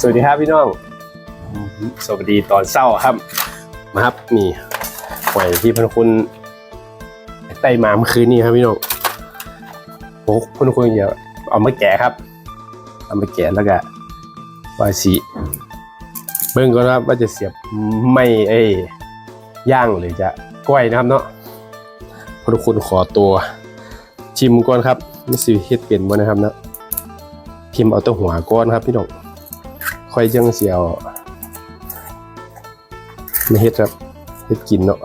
สวัสดีครับพี่น้อง สวัสดีตอนเศร้าครับ มาครับนี่หอยที่พันคุณไต่มาเมื่อคืนนี้ครับพี่น้องโอ้พันคุณอย่าเอามาแกะครับ เอามาแกะแล้วก็ว่าสีเบิ่งก็นะครับว่าจะเสียบไม่ไอ้ย่างหรือจะก้อยนะครับเนาะพันคุณขอตัวชิมก่อนครับไม่สิเฮ็ดเป็นบ่นะครับเนาะ พิมเอาตัวหัวก้อนครับพี่น้องค่อยจังเสียวไม่เฮ็ดครับเฮ็ดกินเนาะ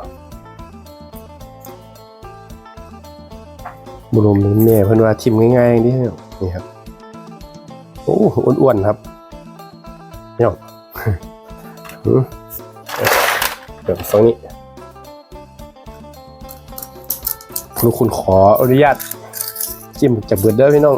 บุรุษแม่เพิ่นว่าทิมง่ายๆนี่นี่ครับโอ้อ้วนๆครับนี่น้องเดี๋ยวฟังนี้คุณคุณขออนุญาตจิ้มจากเบิดเด้อพี่น้อง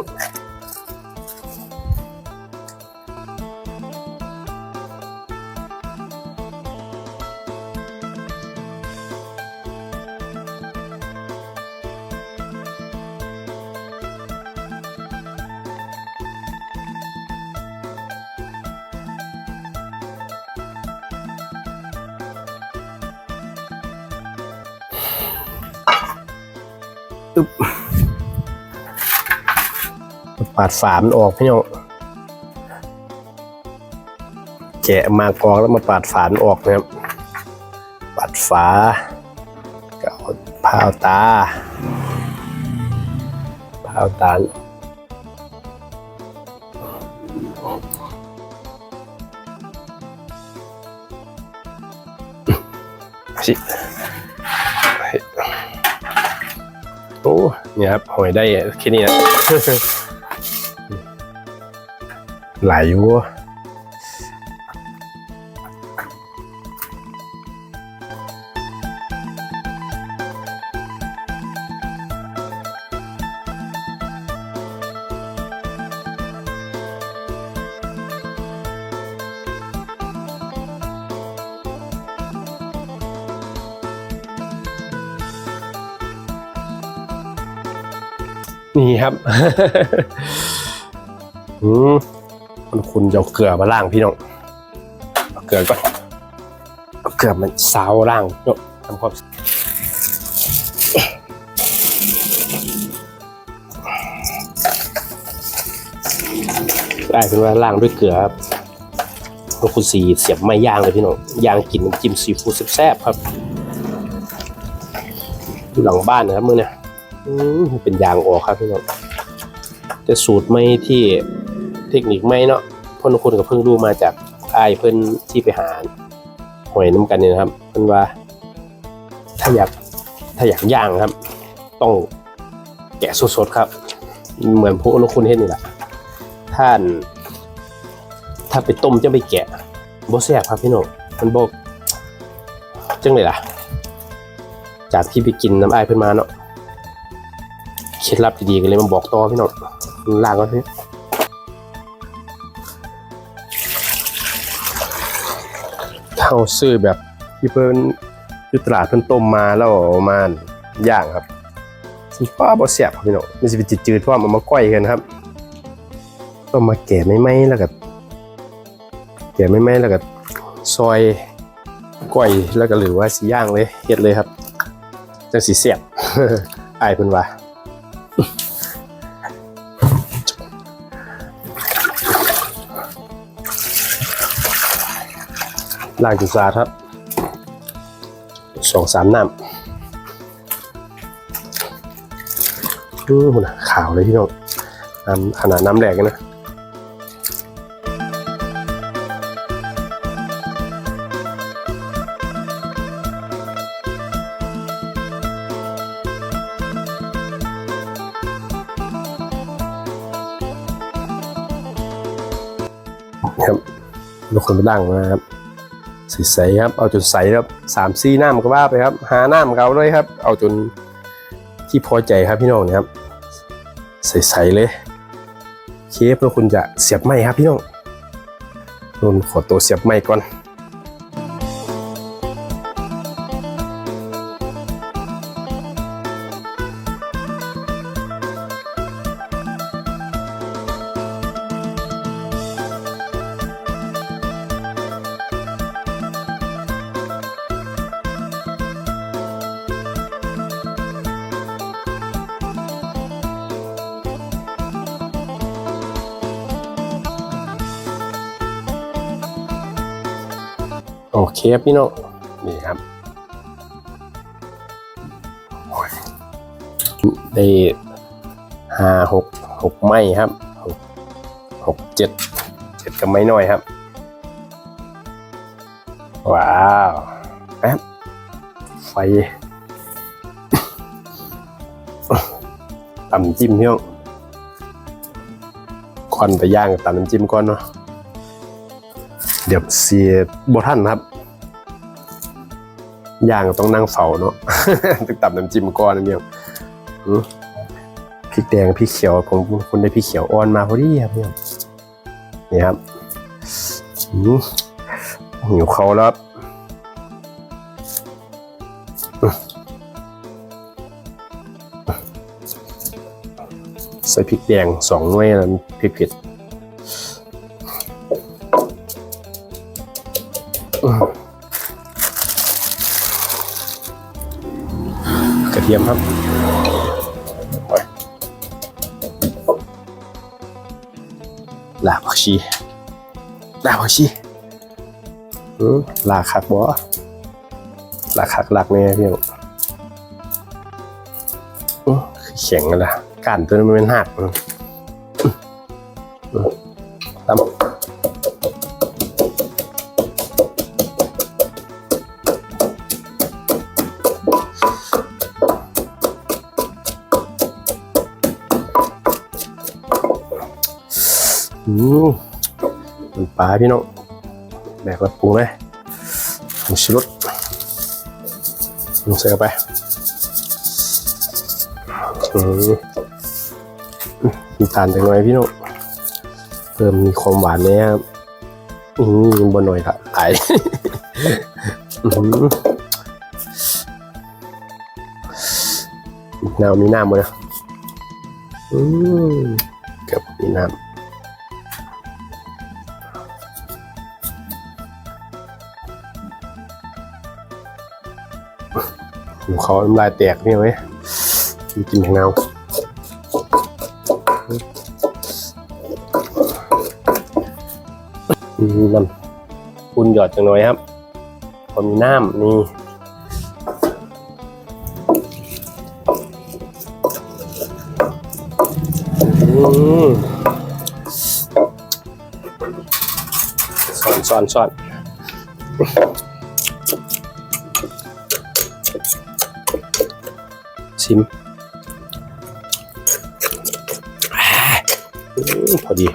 ปาดฝามันออกพี่น้องแกะมากรองแล้วมาปาดฝามันออกนะครับ ปาดฝาก็เอาพาวตาพาวตาสิ อ้เนี่ยครับหอยได้แค่นี้นะหลาย นี่ครับอืมคุณคุณจะเอาเกลือมาล่างพี่น้องเอาเกลือก่อนเอาเกลือมันซาวล่างเนาะทำความได้เป็นว่าล่างด้วยเกลือครับแล้วคุณสีเสียบไม้ย่างเลยพี่น้องย่างกินน้ำจิ้มซีฟู้ดแซ่บๆครับอยู่หลังบ้านนะครับมือเนี่ย เป็นยางออกครับพี่น้องแต่สูตรไม่ที่เทคนิคไม่เนาะพ่นคนกับเพิ่งรู้มาจากไอ้ายเพิ่นที่ไปหาหอยน้ำกันเนี่ยนะครับเพิ่นว่า ถ้าอยากถ้าอยากย่างครับ ต้องแกะสดๆครับ เหมือนพวกนกคุณเห็นนี่แหละท่าน ถ้าไปต้มจะไปแกะบ่แซ่บครับพี่น้องมันบอกจังเลยล่ะ จากที่ไปกินน้ำไอ้ายเพิ่นมาเนาะ เคล็ดลับดีๆกันเลยมาบอกต่อพี่น้องล่างก็พี่เข้าซื้อแบบที่เพิ่นอยุตลาดเพิ่นต้มมาแล้วเอามาย่างครับสิป้าบ่แซ่บครับพี่น้องมันสิเป็นจืดๆเพราะมันมาก้อยกันครับต้องมาแกะไม่ไหมแล้วก็แกะไม่ไหมแล้วก็ซอยก้อยแล้วก็หรือว่าสิย่างเลยเฮ็ดเลยครับจังสิแซ่บอายเพิ่นว่า ล้างจุดสะอาครับสองสามน้ำดูหุ่นขาวเลยพี่น้องน้ำขนาดน้ำแหลกนะครับทุกคนไปดั่งนะครับ ใสๆครับ เอาจนใสครับสามซี่น้ำก็ว่าไปครับ หาน้ำเขาเลยครับ เอาจนที่พอใจครับพี่น้องนะครับ ใสๆเลย เคฟแล้วคุณจะเสียบไม้ครับพี่น้องนนขอตัวเสียบไม้ก่อน โอเคพี่น้องนี่ครับได้ห้าหกหกไม้ครับหกหกเจ็ดเจ็ดกับไม้น้อยครับ ว้าวแป๊บไฟตำน้ำจิ้มเพี่น้องควันไปย่างกับตำน้ำจิ้มก่อนเนาะ เดี๋ยวเสียบท่านครับย่างต้องนั่งเฝ้าเนาะตึกตับน้ำจิ้มก้อนนั่นเดียวอืมพริกแดงพริกเขียวผมคุณได้พริกเขียวอ่อนมาพอดีครับเนี่ยนี่ครับหิวเขาแล้วใส่พริกแดงสองหน่วยแล้วพริกเผ็ด ทียมครับหลากผักชีลากผักชีอืมลากคักบ่ลากคักลากแน่พี่น้องอื้อแข็งกันละกานตัวนี้มันเป็นหัก ปลาพี่น้องแบกแล้วปรุงเลยผงชูรสลงใส่ไปอืมมีตาลจังหน่อยพี่น้องเพิ่มมีความหวานเนี่ยครับอืมบนหน่อยครับไออืมน้ำมีน้ำมั้ยนะอืมเกือบมีน้ำ หิวเขาน้ำลายแตกนี่ไหมมีกลินของเงาอืมน้ำคุณหยอดจังหน่อยครับพอมีน้ำนี่อืมซ่อนซ่อนซ่อน ชิมอพอดี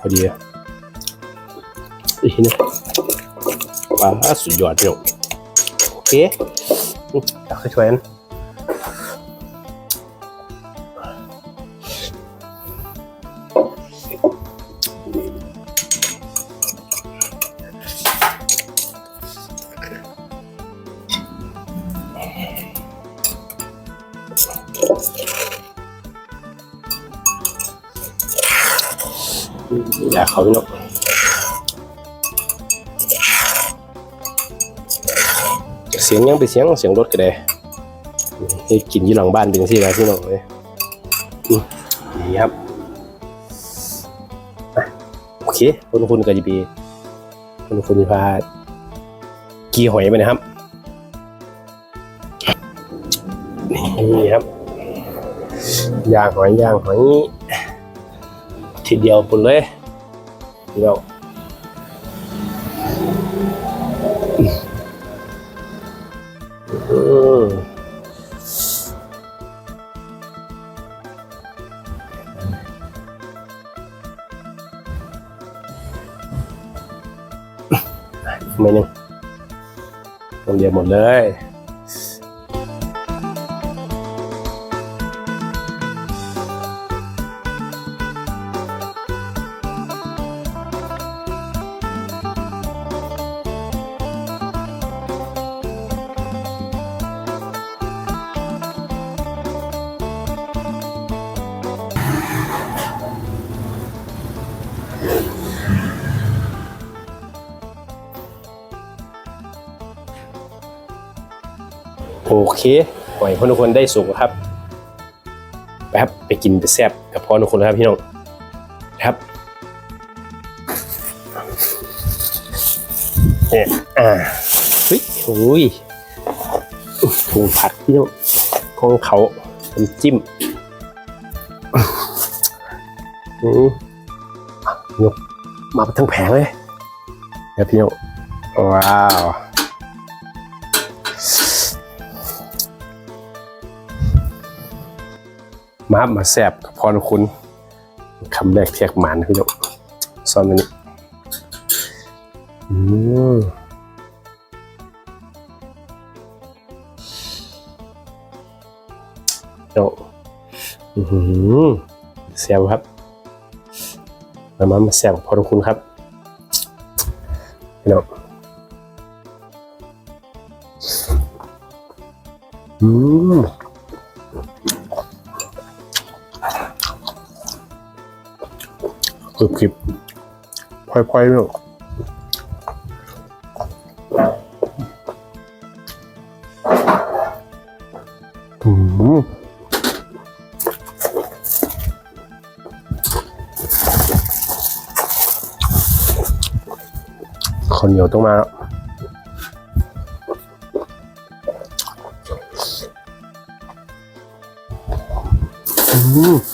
พอดีอะอีกทีนึงปลาสุดยอดเดียวโอเคอืมตักให้ช่วยกัน อย่าเขาพี่นกเสียงยังเป็นเสียงเสียงรถก็ได้ให้กินอยู่หลังบ้านเป็นสิแล้วพี่น้องเลยนี่ครับโอเคคนคุณก็จะไปคนคุณจะพากีหอยไปนะครับ ย่างหอยย่างหอยทีเดียวปุ่นเลยเดียวอืมไม่นึ่งลงเดียวหมดเลย เคปล่อยพ่อทุกคนได้สุกครับไปครับไปกินไปแซ่บกับพ่อทุกคนนะครับพี่น้องครับเนี่ยอ่าเฮ้ยโอ้ยถุงผักพี่น้องของเขาน้ำจิ้มอืมยกมาเป็นทั้งแผงเลยครับพี่น้องว้าว มาบมาแซบกับพรคุณคำแรกเทียกหมานพี่น้องซ่อนไว้นี่อืมเนาะอือหือแซบครับมามามาแซบกับพรคุณครับพี่น้องอืม รึบกริบพลอยๆไม่หรอกข้าวเหนียวต้องมาอืม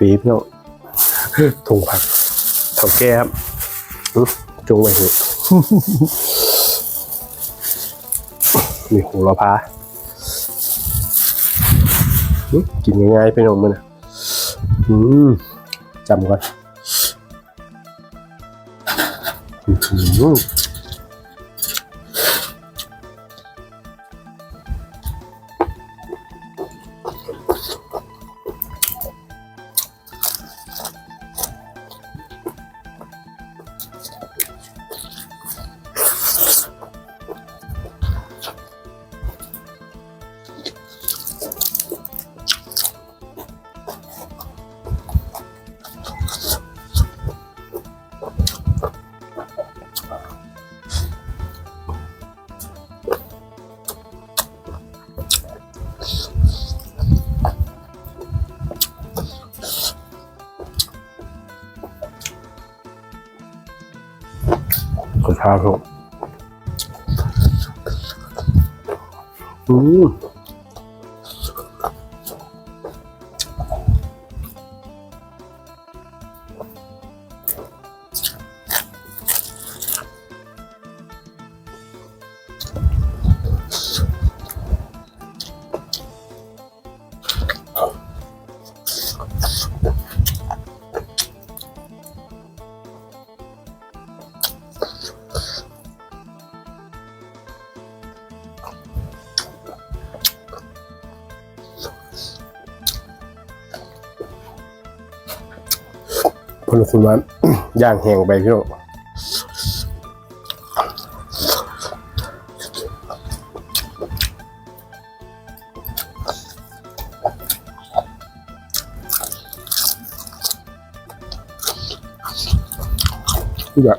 ปี๊บเนาะถุงผักเถาแก้ครับอื้อจงไว้เถอะมีหูเราพาอื้อกินง่ายๆไปหน่อยมันนะอืมจำก่อน ขอขอทานครับอืม พนุคุณว่าย่างแห้งไปพี่น้องอยาก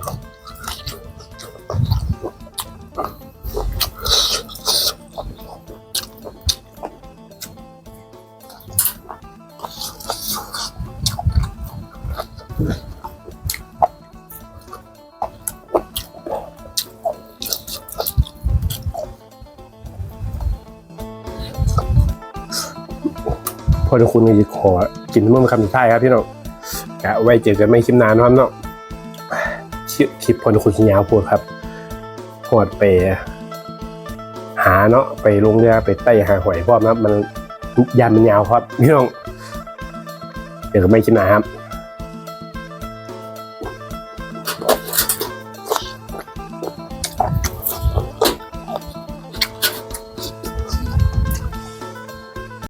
ทุกคุณก็จะขอกินเมื่อคำสุดท้ายครับพี่น้องกะไว้เจอกันไม่คลิปนานนะครับเนาะคลิปพลคุณยาวพูดครับหอดไปหาเนาะไปลงเรือไปไต่หาหอยพร้อมนะครับมันยานมันยาวครับพี่น้องเดี๋ยวก็ไม่ชิมนะครับ